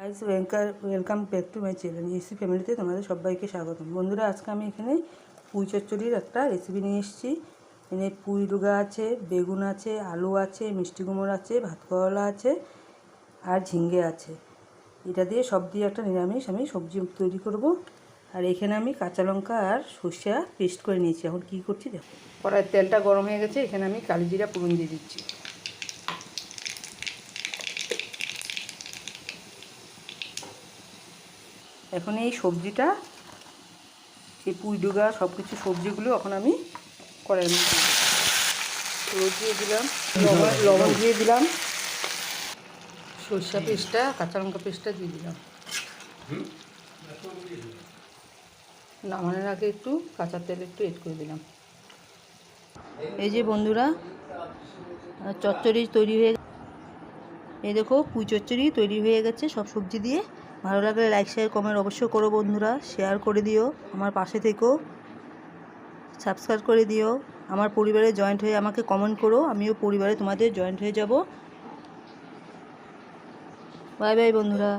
Guys ওয়েলকার welcome back to my channel EC ফ্যামিলিতে তোমাদের সবাইকে স্বাগতম। বন্ধুরা, আজকে আমি এখানে পুঁই চচ্চড়ির একটা রেসিপি নিয়ে এসেছি। এখানে পুঁই ডুগা আছে, বেগুন আছে, আলু আছে, মিষ্টি কুমড়ো আছে ভাত করলা আছে আর ঝিঙ্গে আছে। এটা দিয়ে সব দিয়ে একটা নিরামিষ আমি সবজি তৈরি করব। আর এখানে আমি কাঁচা লঙ্কা আর সর্ষা পেস্ট করে নিয়েছি। এখন কী করছি দেখো। কড়াইয়ের তেলটা গরম হয়ে গেছে, এখানে আমি কালি জিরা পুরন দিয়ে দিচ্ছি। এখন এই সবজিটা এই পুঁই ডুগা সব কিছু সবজিগুলো এখন আমি কড়াইয়ের মধ্যে। হলুদ দিয়ে দিলাম লবণ লবণ দিয়ে দিলাম সরষা পেস্টটা কাঁচা লঙ্কা পেস্টটা দিয়ে দিলাম। নামানোর আগে একটু কাঁচা তেল একটু এড করে দিলাম। এই যে বন্ধুরা চচ্চড়ি তৈরি হয়ে এই দেখো পুঁই চচ্চড়ি তৈরি হয়ে গেছে সব সবজি দিয়ে। ভালো লাগলে লাইক শেয়ার কমেন্ট অবশ্যই করো বন্ধুরা। শেয়ার করে দিও, আমার পাশে থেকেও সাবস্ক্রাইব করে দিও। আমার পরিবারে জয়েন্ট হয়ে আমাকে কমেন্ট করো। আমিও পরিবারে তোমাদের জয়েন্ট হয়ে যাব। বাই বাই বন্ধুরা।